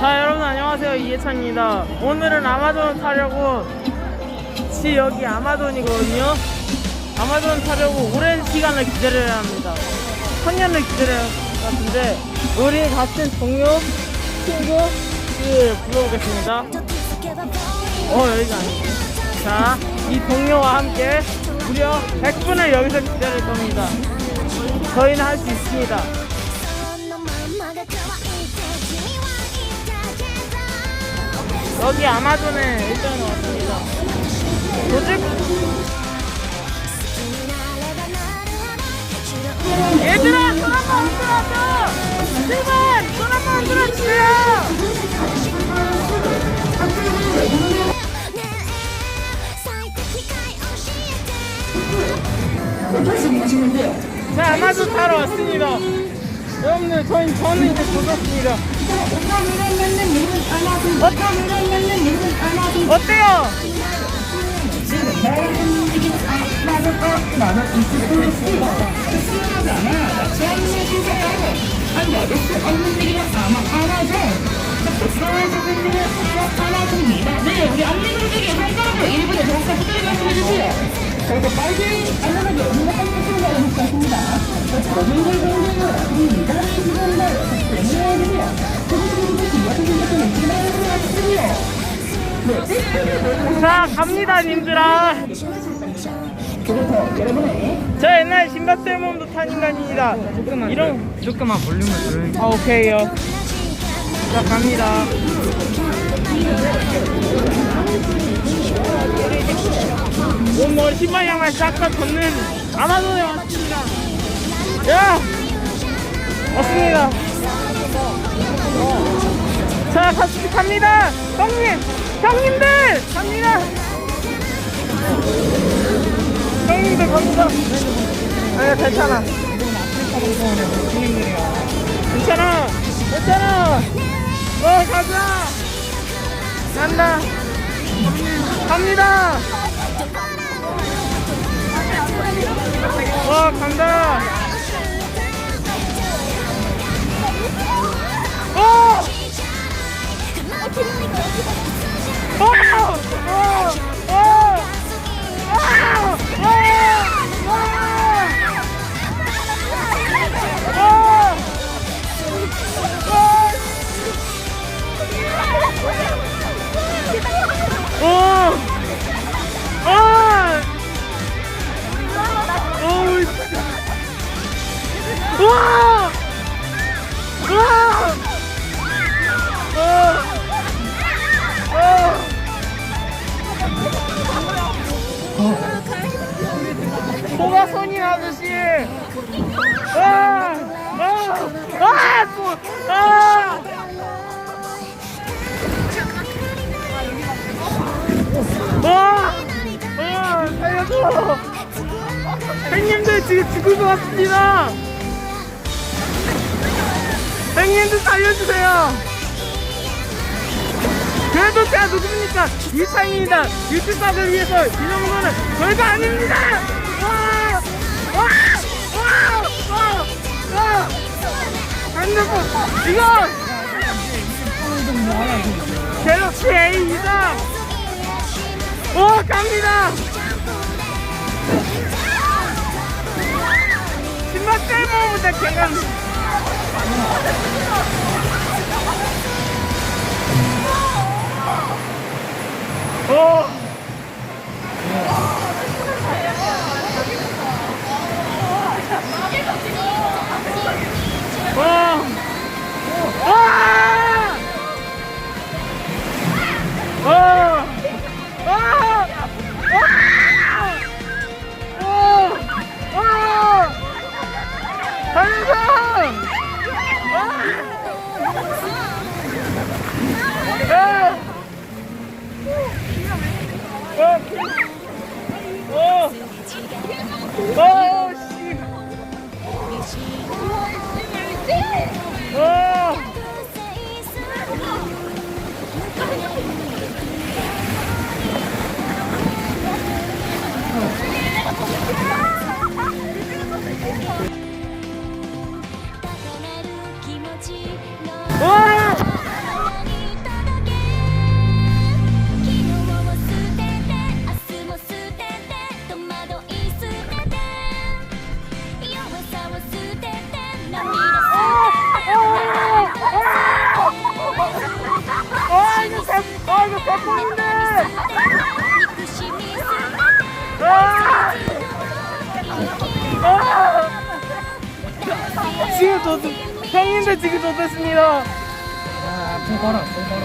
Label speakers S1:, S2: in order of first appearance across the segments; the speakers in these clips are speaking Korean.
S1: 안녕하세요. 이해찬입니다. 오늘은 아마존 타려고 지 여기 아마존이거든요? 아마존 타려고 오랜 시간을 기다려야 합니다. 천년을 기다려야 할 것 같은데 우리 같은 동료 친구 를 불러보겠습니다. 어 여기가 아니지 자이 동료와 함께 무려 100분을 여기서 기다릴 겁니다. 저희는 할 수 있습니다 여기 아마존에 일단 왔습니다. 도둑. 얘들아, 손 한번 흔들어줘! 제발, 손 한번 흔들어주세요! 자, 아마존 타러 왔습니다. 여러분들, 저희, 저는 이제 도둑입니다. 어, 어때요?
S2: 네, 우리 안내분 중에 한 사람을 일부러 정확히 후들 말씀해주세요. 그리고 빨리 안내하게 없는 한 분들과 연습하십니다. 저분들 공개는 우리 미달의 시간을 설명해주세요.
S1: 자 갑니다 님들아. 저 옛날 신밧들 몸도 탄 인간입니다. 이런
S3: 조금만 볼륨을
S1: 아 오케이요. 자 갑니다. 오늘 신발 양말 싹다 걷는 아마존에 왔습니다. 야! 왔습니다 자 같이 갑니다. 형님 형님들 갑니다. 형님들 갑니다. 아니 괜찮아. 괜찮아 괜찮아. 어 가자. 간다. 갑니다. 와 간다 우와! 우와! 어! 어! 소가손이 아저씨! 아! 아! 아! 또! 아! 아! 아! 살려줘! 형님들 지금 죽을 것 같습니다! 형님들 살려주세요! 그래도 제가 누굽니까? 이창입니다. 유튜브를 위해서 이런 거는 별거 아닙니다. 와! 와! 와! 와! 와! 핸드폰 이거 갤럭시 A이다. 오 갑니다. 신발 떼먹으면 개간. すごい! 어! 이렇게 좋댔습니다.
S2: 야, 돈 걸어, 돈 걸어.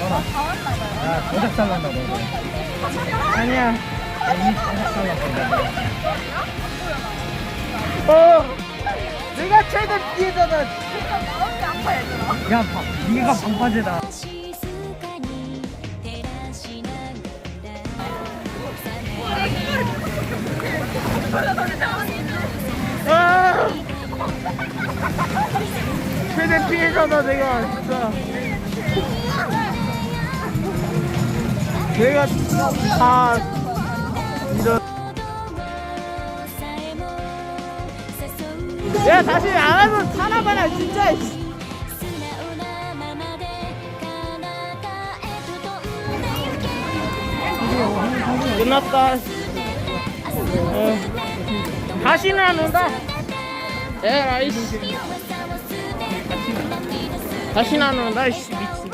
S2: 걸어. 야, 도적 살란다, 너.
S1: 아니야.
S2: 이 도적 살란다,
S1: 어. 내가 최대 피해자다.
S2: 너. 야, 봐. 니가 방파제다.
S1: 내 피해자다 내가. 진짜. 내가 진짜 다 이런 다시 안 하면 살아봐라 진짜 끝났다. 어. 다시는 안 온다. 네, 에라이씨 안 온다. 이씨 미친.